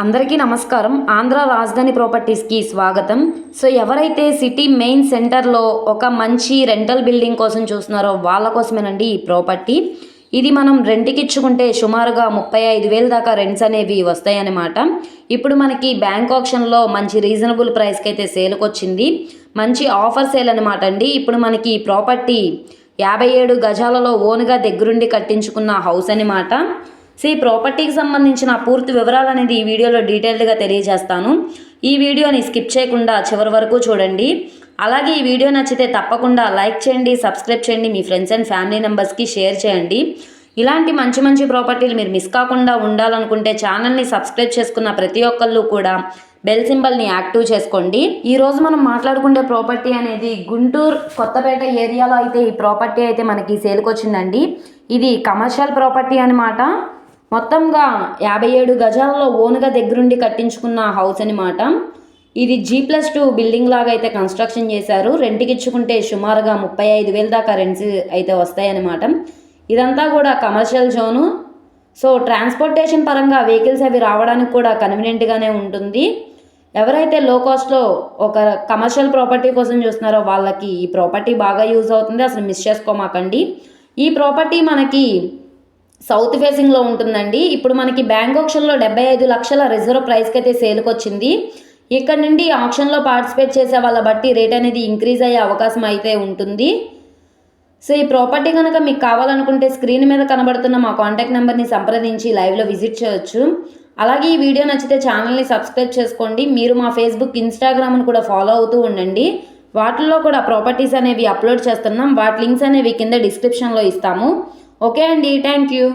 అందరికీ నమస్కారం. ఆంధ్ర రాజధాని ప్రాపర్టీస్కి స్వాగతం. సో ఎవరైతే సిటీ మెయిన్ సెంటర్లో ఒక మంచి రెంటల్ బిల్డింగ్ కోసం చూస్తున్నారో వాళ్ళ కోసమేనండి ఈ ప్రాపర్టీ. ఇది మనం రెంట్కి ఇచ్చుకుంటే సుమారుగా ముప్పై ఐదు వేలు దాకా రెంట్స్ అనేవి వస్తాయన్నమాట. ఇప్పుడు మనకి బ్యాంక్ ఆప్షన్లో మంచి రీజనబుల్ ప్రైస్కి అయితే సేల్కి వచ్చింది మంచి ఆఫర్ సేల్ అనమాట అండి. ఇప్పుడు మనకి ఈ ప్రాపర్టీ యాభై ఏడు గజాలలో ఓన్గా దగ్గరుండి కట్టించుకున్న హౌస్ అనమాట సో ఈ ప్రాపర్టీకి సంబంధించిన పూర్తి వివరాలు అనేది ఈ వీడియోలో డీటెయిల్డ్గా తెలియజేస్తాను. ఈ వీడియోని స్కిప్ చేయకుండా చివరి వరకు చూడండి. అలాగే ఈ వీడియో నచ్చితే తప్పకుండా లైక్ చేయండి సబ్స్క్రైబ్ చేయండి మీ ఫ్రెండ్స్ అండ్ ఫ్యామిలీ మెంబర్స్కి షేర్ చేయండి. ఇలాంటి మంచి మంచి ప్రాపర్టీలు మీరు మిస్ కాకుండా ఉండాలనుకుంటే ఛానల్ని సబ్స్క్రైబ్ చేసుకున్న ప్రతి ఒక్కళ్ళు కూడా బెల్ సింబల్ని యాక్టివ్ చేసుకోండి. ఈ రోజు మనం మాట్లాడుకునే ప్రాపర్టీ అనేది గుంటూరు కొత్తపేట ఏరియాలో అయితే ఈ ప్రాపర్టీ అయితే మనకి సేల్కి వచ్చిందండి. ఇది కమర్షియల్ ప్రాపర్టీ అనమాట మొత్తంగా యాభై ఏడు గజాలలో ఓన్గా దగ్గరుండి కట్టించుకున్న హౌస్ అనమాట ఇది జీ ప్లస్ టూ బిల్డింగ్ లాగా అయితే కన్స్ట్రక్షన్ చేశారు. రెంట్కి ఇచ్చుకుంటే సుమారుగా ముప్పై ఐదు వేల దాకా రెంట్స్ అయితే వస్తాయన్నమాట. ఇదంతా కూడా కమర్షియల్ జోను సో ట్రాన్స్పోర్టేషన్ పరంగా వెహికల్స్ అవి రావడానికి కూడా కన్వీనియంట్గానే ఉంటుంది. ఎవరైతే లో కాస్ట్లో ఒక కమర్షియల్ ప్రాపర్టీ కోసం చూస్తున్నారో వాళ్ళకి ఈ ప్రాపర్టీ బాగా యూజ్ అవుతుంది. అసలు మిస్ చేసుకోమాకండి. ఈ ప్రాపర్టీ మనకి సౌత్ ఫేసింగ్లో ఉంటుందండి. ఇప్పుడు మనకి బ్యాంక్ ఆప్షన్లో డెబ్బై ఐదు లక్షల రిజర్వ్ ప్రైస్కి అయితే సేల్కి వచ్చింది. ఇక్కడ నుండి ఆప్షన్లో పార్టిసిపేట్ చేసే వాళ్ళ బట్టి రేట్ అనేది ఇంక్రీజ్ అయ్యే అవకాశం అయితే ఉంటుంది. సో ఈ ప్రాపర్టీ కనుక మీకు కావాలనుకుంటే స్క్రీన్ మీద కనబడుతున్న మా కాంటాక్ట్ నెంబర్ని సంప్రదించి లైవ్లో విజిట్ చేయొచ్చు. అలాగే ఈ వీడియో నచ్చితే ఛానల్ని సబ్స్క్రైబ్ చేసుకోండి. మీరు మా ఫేస్బుక్ ఇన్స్టాగ్రామ్ను కూడా ఫాలో అవుతూ ఉండండి. వాటిల్లో కూడా ప్రాపర్టీస్ అనేవి అప్లోడ్ చేస్తున్నాం. వాటి లింక్స్ అనేవి కింద డిస్క్రిప్షన్లో ఇస్తాము. ఓకే అండి థ్యాంక్ యూ